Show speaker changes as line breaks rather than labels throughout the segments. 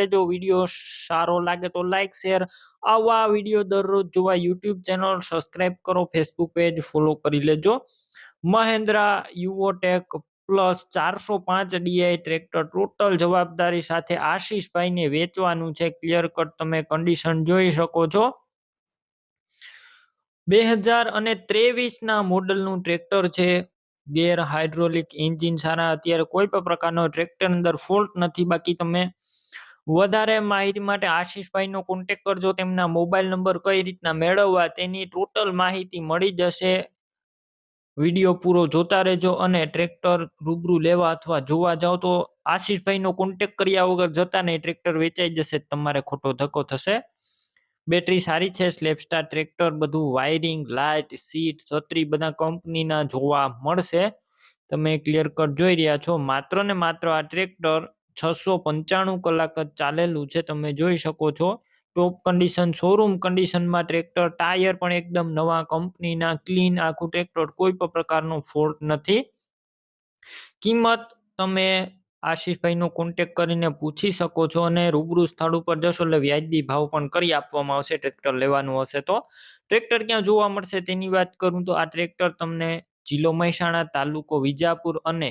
લેજો વીડિયો સારો લાગે તો લાઇક શેર આવા વીડિયો દરરોજ જોવા યુટ્યુબ ચેનલ સબસ્ક્રાઇબ કરો ફેસબુક પેજ ફોલો કરી લેજો. મહેન્દ્રા યુવોટેક પ્લસ ચારસો પાંચ ડીઆઈ ટ્રેક્ટર ટોટલ જવાબદારી સાથે આશીષભાઈને વેચવાનું છે. ક્લિયર કટ તમે કન્ડિશન જોઈ શકો છો. બે હજાર અને ત્રેવીસના મોડલનું ટ્રેક્ટર છે. ગેર હાઇડ્રોલિક એન્જિન સારા. અત્યારે કોઈ પણ પ્રકારનો ટ્રેક્ટર અંદર ફોલ્ટ નથી. બાકી તમે વધારે માહિતી માટે આશીષભાઈનો કોન્ટેક કરજો. તેમના મોબાઈલ નંબર કઈ રીતના મેળવવા તેની ટોટલ માહિતી મળી જશે. વીડિયો પૂરો જોતા રહેજો અને ટ્રેક્ટર રૂબરૂ લેવા અથવા જોવા જાઓ તો આશીષભાઈનો કોન્ટેક કર્યા વગર જતા નહીં. ટ્રેક્ટર વેચાઈ જશે તમારે ખોટો ધક્કો થશે. બેટરી સારી છે. સ્લેપસ્ટાર ટ્રેક્ટર બધું વાયરિંગ લાઇટ સીટ છત્રી બધા કંપનીના જોવા મળશે. તમે ક્લિયર કટ જોઈ રહ્યા છો. માત્ર ને માત્ર આ ટ્રેક્ટર છસો પંચાણું કલાક જ ચાલેલું છે, તમે જોઈ શકો છો. ટોપ કન્ડિશન શોરૂમ કન્ડિશનમાં ટ્રેક્ટર ટાયર પણ એકદમ નવા કંપનીના ક્લીન આખું ટ્રેક્ટર કોઈ પણ પ્રકારનો ફોલ્ટ નથી. કિંમત તમે આશીષભાઈનો કોન્ટેક કરીને પૂછી શકો છો અને રૂબરૂ સ્થળ ઉપર જશો એટલે વ્યાજબી ભાવ પણ કરી આપવામાં આવશે ટ્રેક્ટર લેવાનું હશે તો. ટ્રેક્ટર ક્યાં જોવા મળશે તેની વાત કરું તો આ ટ્રેક્ટર તમને જિલ્લો મહેસાણા, તાલુકો વિજાપુર અને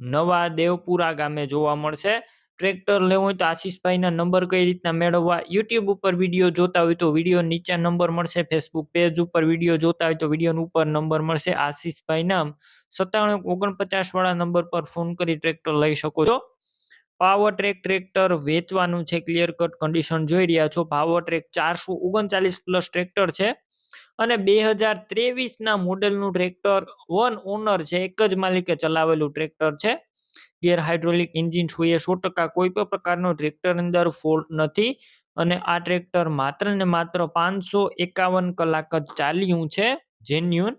નવા દેવપુરા ગામે જોવા મળશે. ટ્રેક્ટર લેવું હોય તો આશીષભાઈના નંબર કઈ રીતના મેળવવા? યુટ્યુબ ઉપર વીડિયો જોતા હોય તો વીડિયો નીચે નંબર મળશે. ફેસબુક પેજ ઉપર વીડિયો જોતા હોય તો વીડિયો ઉપર નંબર મળશે. આશીષભાઈના સત્તાણું ઓગણપચાસ વાળા નંબર પર ફોન કરી ટ્રેક્ટર લઈ શકો છો. પાવર ટ્રેક ટ્રેક્ટર વેચવાનું છે. ક્લિયર કટ કન્ડિશન જોઈ રહ્યા છો. પાવર ટ્રેક ચારસો ઓગણચાલીસ પ્લસ ટ્રેક્ટર છે. અને બે હજાર ત્રેવીસના મોડેલનું ટ્રેક્ટર વન ઓનર છે, એક જ માલિકે ચલાવેલું ટ્રેક્ટર છે. ગેર હાઇડ્રોલિક એન્જિન જોઈએ સો ટકા કોઈ પણ પ્રકારનો ટ્રેક્ટર અંદર ફોલ્ટ નથી અને આ ટ્રેક્ટર માત્ર ને માત્ર પાંચસો એકાવન કલાક જ ચાલ્યું છે જેન્યુન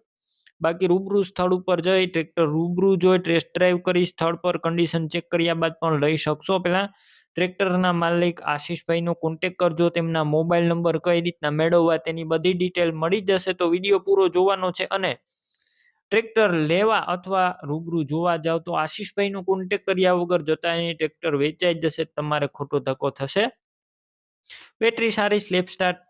બાકી રૂબરૂ સ્થળ ઉપર જઈ ટ્રેક્ટર રૂબરૂ જોઈ ટેસ્ટ ડ્રાઈવ કરી, સ્થળ પર કન્ડિશન ચેક કર્યા બાદ પણ લઈ શકશો પહેલા. ટ્રેક્ટરના માલિક આશીષભાઈનો કોન્ટેક કરજો, તેમના મોબાઈલ નંબર કઈ રીતના મેળવવા તેની બધી ડિટેલ મળી જશે તો વીડિયો પૂરો જોવાનો છે અને ટ્રેક્ટર લેવા અથવા રૂબરૂ જોવા જાવ તો આશીષભાઈનો કોન્ટેક કર્યા વગર જતા એની ટ્રેક્ટર વેચાઈ જશે, તમારે ખોટો ધક્કો થશે. બેટરી સારી સ્લેપ સ્ટાર્ટ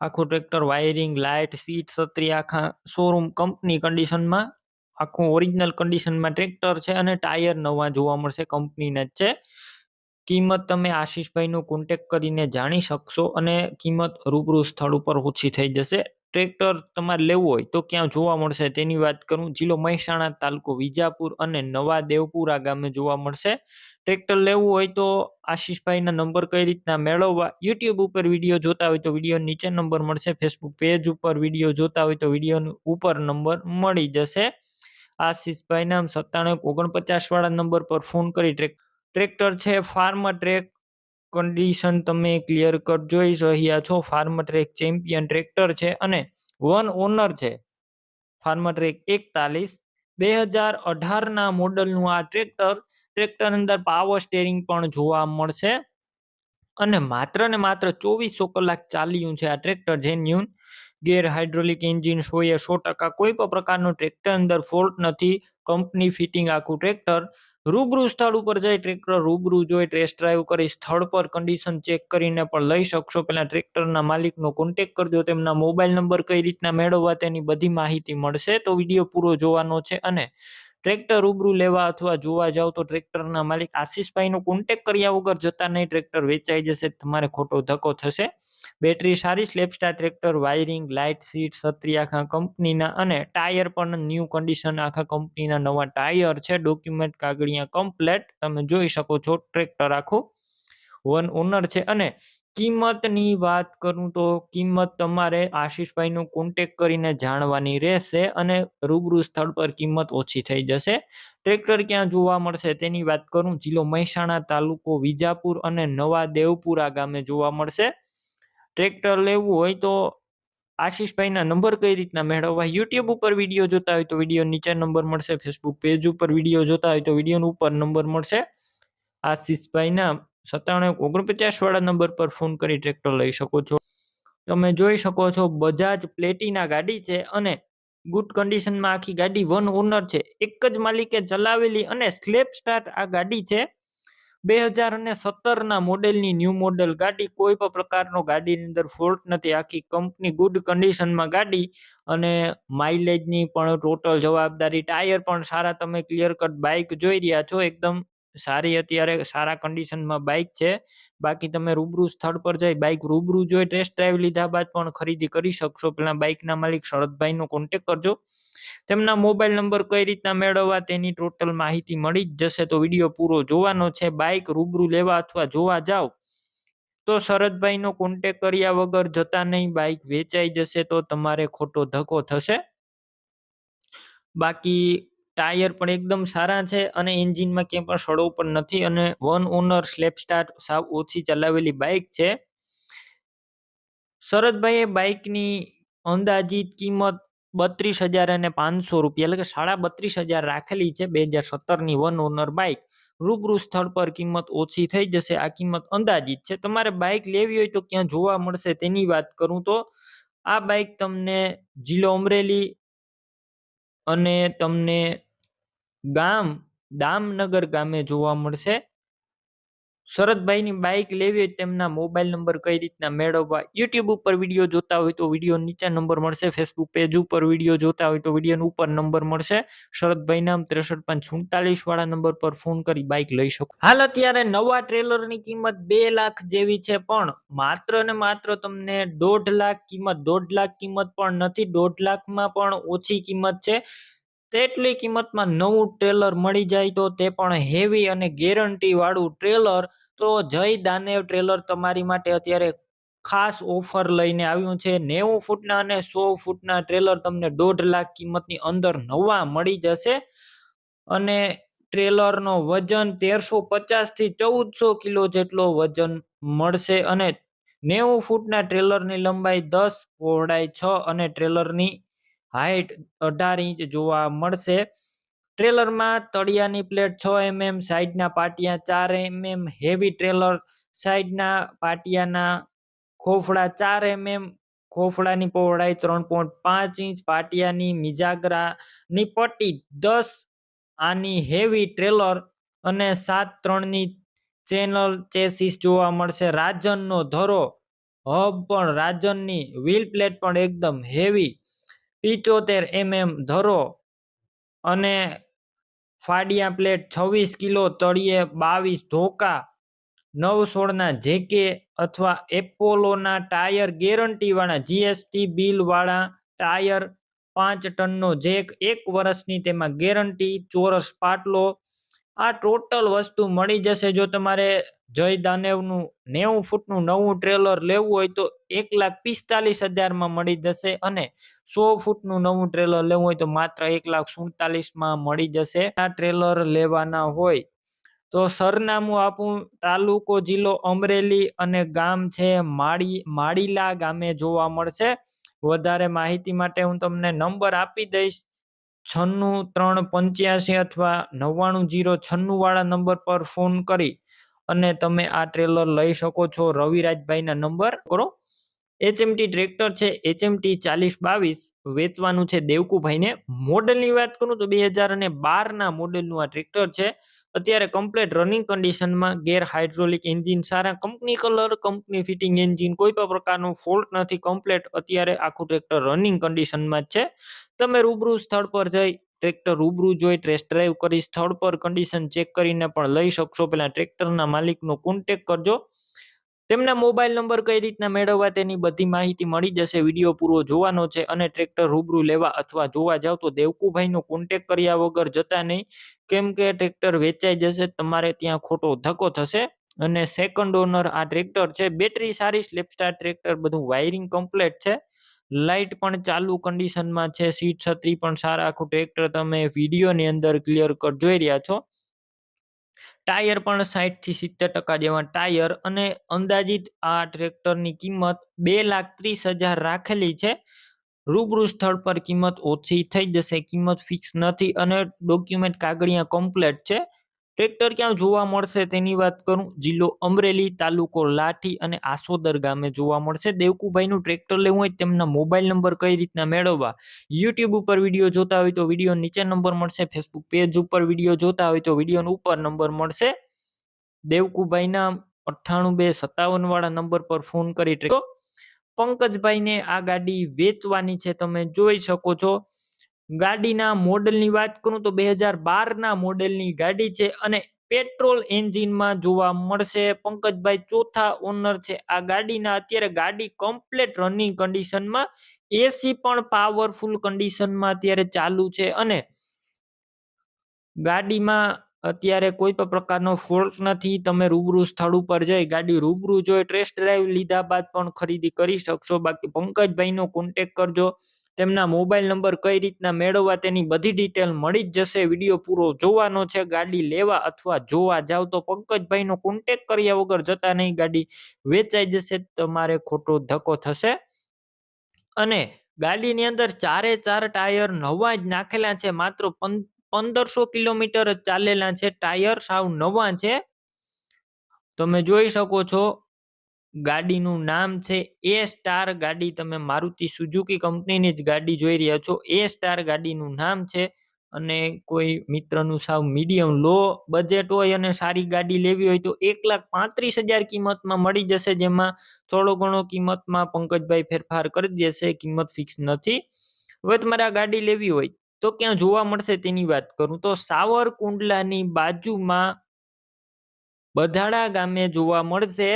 આખું ટ્રેક્ટર વાયરિંગ લાઇટ સીટ છત્રી, આખા શોરૂમ કંપની કન્ડિશનમાં આખું ઓરિજિનલ કન્ડિશનમાં ટ્રેક્ટર છે અને ટાયર નવા જોવા મળશે કંપનીના જ છે. કિંમત તમે આશીષભાઈનો કોન્ટેક કરીને જાણી શકશો અને કિંમત રૂબરૂ સ્થળ ઉપર ઓછી થઈ જશે. ટ્રેક્ટર તમારે લેવું હોય તો ક્યાં જોવા મળશે તેની વાત કરું. જિલ્લો મહેસાણા તાલુકો વિજાપુર અને નવા દેવપુરા ગામે જોવા મળશે. ટ્રેક્ટર લેવું હોય તો આશીષભાઈના નંબર કઈ રીતના મેળવવા? યુટ્યુબ ઉપર વીડિયો જોતા હોય તો વીડિયો નીચે નંબર મળશે. ફેસબુક પેજ ઉપર વીડિયો જોતા હોય તો વીડિયો ઉપર નંબર મળી જશે. આશીષભાઈ નામ સત્તાણું ઓગણપચાસ વાળા નંબર પર ફોન કરી ટ્રેક ટ્રેક્ટર છે, ફાર્મ ટ્રેક કન્ડિશન તમે ક્લિયર કટ જોઈ રહ્યા છો. ફાર્મ ટ્રેક ચેમ્પિયન ટ્રેક્ટર છે અને વન ઓનર છે. ફાર્મ ટ્રેક એકતાલીસ. બે હજાર અઢારના મોડલનું આ ટ્રેક્ટર ટ્રેક્ટર અંદર પાવર સ્ટેરિંગ પણ જોવા મળશે. અને માત્ર ને માત્ર ચોવીસો કલાક ચાલ્યું છે આ tractor genuine. Gear hydraulic engine સોએ સો ટકા કોઈ પણ પ્રકારનું ટ્રેક્ટર અંદર ફોલ્ટ નથી. કંપની ફિટિંગ આખું ટ્રેક્ટર રૂબરૂ સ્થળ ઉપર જઈ ટ્રેક્ટર રૂબરૂ જોઈ ટેસ્ટ ડ્રાઈવ કરી સ્થળ પર કન્ડિશન ચેક કરીને પણ લઈ શકશો. પહેલા ટ્રેક્ટરના માલિકનો કોન્ટેક કરજો તેમના મોબાઈલ નંબર કઈ રીતના મેળવવા તેની બધી માહિતી મળશે. તો વીડિયો પૂરો જોવાનો છે અને ટ્રેક્ટર રૂબરૂ લેવા અથવા જોવા જાવ તો ટ્રેક્ટરના માલિક આશીષભાઈનો કોન્ટેક કર્યા વગર જતા નહીં. ટ્રેક્ટર વેચાઈ જશે, તમારે ખોટો ધક્કો થશે. બેટરી સારી, self start tractor, wiring, light seat, છત્રી આખા કંપનીના અને ટાયર પણ ન્યૂ કન્ડિશન આખા કંપનીના નવા ટાયર છે. ડોક્યુમેન્ટ, કાગળિયા, કમ્પ્લેટ તમે જોઈ શકો છો. ટ્રેક્ટર આખું વન ઓનર છે અને કિંમતની વાત કરું તો કિંમત તમારે આશિષભાઈનો કોન્ટેક કરીને જાણવાની રહેશે અને રૂબરૂ સ્થળ પર કિંમત ઓછી થઈ જશે. ટ્રેક્ટર ક્યાં જોવા મળશે તેની વાત કરું. જિલ્લો મહેસાણા તાલુકો વિજાપુર અને નવા દેવપુરા ગામે જોવા મળશે. ટ્રેક્ટર લેવું હોય તો આશિષભાઈના નંબર કઈ રીતના મેળવવા? યુટ્યુબ ઉપર વીડિયો જોતા હોય તો વીડિયો નીચે નંબર મળશે. ફેસબુક પેજ ઉપર વીડિયો જોતા હોય તો વીડિયો ઉપર નંબર મળશે. આશીષભાઈના સત્તાણું ઓગણપચાસ વાળા નંબર પર ફોન કરી ટ્રેક્ટર લઈ શકો છો. તમે જોઈ શકો છો બજાજ પ્લેટિના ગાડી છે અને ગુડ કન્ડિશનમાં આખી ગાડી વન ઓનર છે. એક જ માલિકે ચલાવેલી અને સ્લેપ સ્ટાર્ટ આ ગાડી છે. બે હજાર અને સત્તરના મોડેલની ન્યૂ મોડેલ ગાડી કોઈ પણ પ્રકારનો ગાડીની અંદર ફોલ્ટ નથી. આખી કંપની ગુડ કન્ડિશનમાં ગાડી અને માઇલેજની પણ ટોટલ જવાબદારી ટાયર પણ સારા. તમે ક્લિયર કટ બાઇક જોઈ રહ્યા છો, એકદમ સારી અત્યારે સારા કન્ડિશનમાં બાઇક છે. બાકી તમે રૂબરૂ સ્થળ પર જઈ બાઇક રૂબરૂ જોઈ ટેસ્ટ ડ્રાઈવ લીધા બાદ પણ ખરીદી કરી શકશો. પેલા બાઇકના માલિક શરદભાઈનો કોન્ટેક કરજો. તેમના મોબાઈલ નંબર કઈ રીતના મેળવવા તેની ટોટલ માહિતી મળી જ જશે. તો વીડિયો પૂરો જોવાનો છે. બાઇક રૂબરૂ લેવા અથવા જોવા જાવ તો શરદભાઈનો કોન્ટેક કર્યા વગર જતા નહીં બાઇક વેચાઈ જશે તો તમારે ખોટો ધક્કો થશે. બાકી ટાયર પણ એકદમ સારા છે અને એન્જિનમાં ક્યાંય પણ સડો પણ નથી અને વન ઓનર સ્લેપ સ્ટાર્ટ સાવ ઓછી ચલાવેલી બાઇક છે. શરદભાઈએ બાઇકની અંદાજિત કિંમત બત્રીસ હજાર અને પાંચસો રૂપિયા એટલે કે સાડા બત્રીસ હજાર રાખેલી છે બે હજાર સત્તરની વન ઓનર બાઇક રૂબરૂ સ્થળ પર કિંમત ઓછી થઈ જશે, આ કિંમત અંદાજિત છે. તમારે બાઇક લેવી હોય તો ક્યાં જોવા મળશે તેની વાત કરું તો આ બાઇક તમને જિલ્લો અમરેલી અને તમને ગામ દામનગર ગામે જોવા મળશે. શરદભાઈની બાઇક લેવી હોય તેમના મોબાઈલ નંબર કઈ રીતના મેળવવા? યુટ્યુબ ઉપર વીડિયો જોતા હોય તો વીડિયો નીચે નંબર મળશે. ફેસબુક પેજ ઉપર વીડિયો જોતા હોય તો વીડિયો ઉપર નંબર મળશે. શરદભાઈ નામ ત્રેસઠ પાંચ સુડતાલીસ વાળા નંબર પર ફોન કરી બાઇક લઈ શકો. હાલ અત્યારે નવા ટ્રેલરની કિંમત બે લાખ જેવી છે, પણ માત્ર ને માત્ર તમને દોઢ લાખ કિંમત, દોઢ લાખ કિંમત પણ નથી, દોઢ લાખમાં પણ ઓછી કિંમત છે. તેટલી કિંમતમાં નવું ટ્રેલર મળી જાય તો તે પણ હેવી અને ગેરંટી વાળું ટ્રેલર તો જય દાનેવ ટ્રેલર તમારી માટે અત્યારે ખાસ ઓફર લઈને આવ્યું છે. નેવું ફૂટના અને સો ફૂટના ટ્રેલર તમને દોઢ લાખ કિંમતની અંદર નવા મળી જશે. અને ટ્રેલરનો વજન તેરસો પચાસથી ચૌદસો કિલો જેટલો વજન મળશે અને નેવું ફૂટના ટ્રેલરની લંબાઈ દસ પહોળાઈ છ અને ટ્રેલરની હાઈટ અઢાર ઇંચ જોવા મળશે. ટ્રેલરમાં તળિયાની પ્લેટ છ એમએમ, સાઈડના પાટિયા ચાર એમએમ, હેવી ટ્રેલર સાઈડના પાટિયાના ખોફડા ચાર એમએમ, ખોફડાની પહોળાઈ ત્રણ પોઈન્ટ પાંચ ઇંચ, પાટિયાની મિજાગરાની પટ્ટી દસ, આની હેવી ટ્રેલર અને સાત ત્રણની ચેનલ ચેસીસ જોવા મળશે. રાજનનો ધરો, હબ પણ રાજનની, વ્હીલ પ્લેટ પણ એકદમ હેવી પિચોતેર એમએમ ધરો અને ફાડિયા પ્લેટ છવ્વીસ કિલો, તળિયે બાવીસ ધોકા નવ સોળના જેકે અથવા એપોલોના ટાયર ગેરંટીવાળા જીએસટી બિલવાળા ટાયર પાંચ ટનનો જેક એક વર્ષની તેમાં ગેરંટી, ચોરસ પાટલો, આ ટોટલ વસ્તુ મળી જશે જો તમારે જય દાનેવનું નેવું ફૂટનું નવું ટ્રેલર લેવું હોય તો એક લાખ પિસ્તાલીસ હજારમાં મળી જશે અને સો ફૂટનું નવું ટ્રેલર લેવું હોય તો માત્ર એક લાખ સુડતાલીસમાં મળી જશે. આ ટ્રેલર લેવાના હોય તો સરનામું આપું તાલુકો, જિલ્લો, અમરેલી અને ગામ છે માળી, માળીલા ગામે જોવા મળશે. વધારે માહિતી માટે હું તમને નંબર આપી દઈશ. છન્નું ત્રણ પંચ્યાસી અથવા નવ્વાણું જીરો છન્નું વાળા નંબર પર ફોન કરી અને તમે આ ટ્રેલર લઈ શકો છો રવિરાજભાઈના નંબર કરો એચએમટી ટ્રેક્ટર છે એચએમટી ચાલીસ બાવીસ, વેચવાનું છે દેવકુભાઈને. મોડલની વાત કરું તો બે હજાર અને બારના મોડલનું આ ટ્રેક્ટર છે. અત્યારે કમ્પ્લેટ રનિંગ કન્ડિશનમાં ગેર હાઇડ્રોલિક એન્જિન સારા company colour company fitting engine કોઈ પણ પ્રકારનું ફોલ્ટ નથી કમ્પ્લેટ અત્યારે આખું ટ્રેક્ટર રનિંગ કન્ડિશનમાં જ છે. તમે રૂબરૂ સ્થળ પર જઈ ટ્રેક્ટર રૂબરૂ જોઈ ટેસ્ટ ડ્રાઈવ કરી સ્થળ પર કન્ડિશન ચેક કરીને પણ લઈ શકશો. પેલા ટ્રેક્ટરના માલિકનો કોન્ટેક કરજો. તેમના મોબાઈલ નંબર કઈ રીતના મેળવવા તેની બધી માહિતી મળી જશે. વીડિયો પૂરો જોવાનો છે અને ટ્રેક્ટર રૂબરૂ લેવા અથવા જોવા જાવ તો દેવકુભાઈનો કોન્ટેક કર્યા વગર જતા નહીં. કેમ કે ટ્રેક્ટર વેચાઈ જશે, તમારે ત્યાં ખોટો ધક્કો થશે અને સેકન્ડ ઓનર આ ટ્રેક્ટર છે. બેટરી સારી સ્લેપસ્ટાર ટ્રેક્ટર, બધું વાયરિંગ કમ્પ્લેટ છે. લાઇટ પણ ચાલુ કન્ડિશનમાં છે, સીટ છત્રી પણ સારા. આખું ટ્રેક્ટર તમે વિડીયોની અંદર ક્લિયર કટ જોઈ રહ્યા છો. ટાયર પણ સાઈઠથી સિત્તેર ટકા જેવા ટાયર અને અંદાજિત આ ટ્રેક્ટરની કિંમત બે લાખ ત્રીસ હજાર રાખેલી છે. રૂબરૂ સ્થળ પર કિંમત ઓછી થઈ જશે, કિંમત ફિક્સ નથી અને ડોક્યુમેન્ટ કાગળિયા કમ્પ્લેટ છે. ટ્રેક્ટર ક્યાં જોવા મળશે તેની વાત કરું? જિલ્લો અમરેલી તાલુકો લાઠી અને આસોદર ગામે જોવા મળશે. દેવકુભાઈનું ટ્રેક્ટર લેવું હોય તેમના મોબાઈલ નંબર કઈ રીતના મેળવવા? યુટ્યુબ ઉપર વીડિયો જોતા હોય તો વીડિયો નીચે નંબર મળશે. ફેસબુક પેજ ઉપર વીડિયો જોતા હોય તો વીડિયો ઉપર નંબર મળશે. દેવકુભાઈના અઠ્ઠાણું બે સત્તાવન વાળા નંબર પર ફોન કરી ટ્રે- પંકજભાઈને આ ગાડી વેચવાની છે. તમે જોઈ શકો છો. ગાડીના મોડલની વાત કરું તો બે હજાર બારના મોડેલની ગાડી છે અને પેટ્રોલ એન્જિનમાં જોવા મળશે. પંકજભાઈ ચોથા ઓનર છે. આ ગાડીના અત્યારે ગાડી કમ્પ્લેટ રનિંગ કન્ડિશનમાં એસી પણ પાવરફુલ કન્ડિશનમાં અત્યારે ચાલુ છે અને ગાડીમાં અત્યારે કોઈ પણ પ્રકારનો ફોલ્ટ નથી, તમે રૂબરૂ સ્થળ ઉપર જઈ ગાડી રૂબરૂ જોઈ ટેસ્ટ ડ્રાઈવ લીધા બાદ પણ ખરીદી કરી શકશો. બાકી પંકજભાઈનો કોન્ટેક કરજો. તેમના મોબાઈલ નંબર કઈ રીતના મેળવવા તેની બધી ડિટેલ મળી જ જશે. વીડિયો પૂરો જોવાનો છે. ગાડી લેવા અથવા જોવા જાવ તો પંકજભાઈનો કોન્ટેક કર્યા વગર જતા નહીં. ગાડી વેચાઈ જશે, તમારે ખોટો ધક્કો થશે. અને ગાડીની અંદર ચારે ચાર ટાયર નવા જ નાખેલા છે. માત્ર પંદરસો કિલોમીટર ચાલેલા છે. ટાયર સાવ નવા છે. તમે જોઈ શકો છો, ગાડીનું નામ છે એ સ્ટાર ગાડી. તમે મારુતિ સુઝુકી કંપનીની જ ગાડી જોઈ રહ્યા છો. એ સ્ટાર ગાડીનું નામ છે અને કોઈ મિત્રનું સાવ મીડિયમ લો બજેટ હોય અને સારી ગાડી લેવી હોય તો એક લાખ પાંત્રીસ હજાર કિંમતમાં મળી જશે, જેમાં થોડો ઘણો કિંમતમાં પંકજભાઈ ફેરફાર કરી દેશે. કિંમત ફિક્સ નથી. હવે તમારે આ ગાડી લેવી હોય તો ક્યાં જોવા મળશે તેની વાત કરું? તો સાવરકુંડલાની બાજુમાં બધાડા ગામે જોવા મળશે.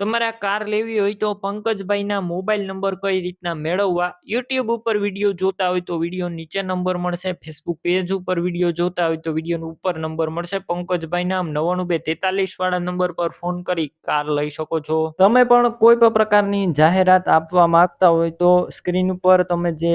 તમારે કાર લેવી હોય તો પંકજભાઈના મોબાઈલ નંબર કઈ રીતના મેળવવા? યુટ્યુબ ઉપર વીડિયો જોતા હોય તો વીડિયો નીચે નંબર મળશે. ફેસબુક પેજ ઉપર વીડિયો જોતા હોય તો વીડિયો ઉપર નંબર મળશે. પંકજભાઈના નવાણું બે તેતાલીસ વાળા નંબર પર ફોન કરી કાર લઈ શકો છો. તમે પણ કોઈ પણ પ્રકારની જાહેરાત આપવા માંગતા હોય તો સ્ક્રીન ઉપર તમે જે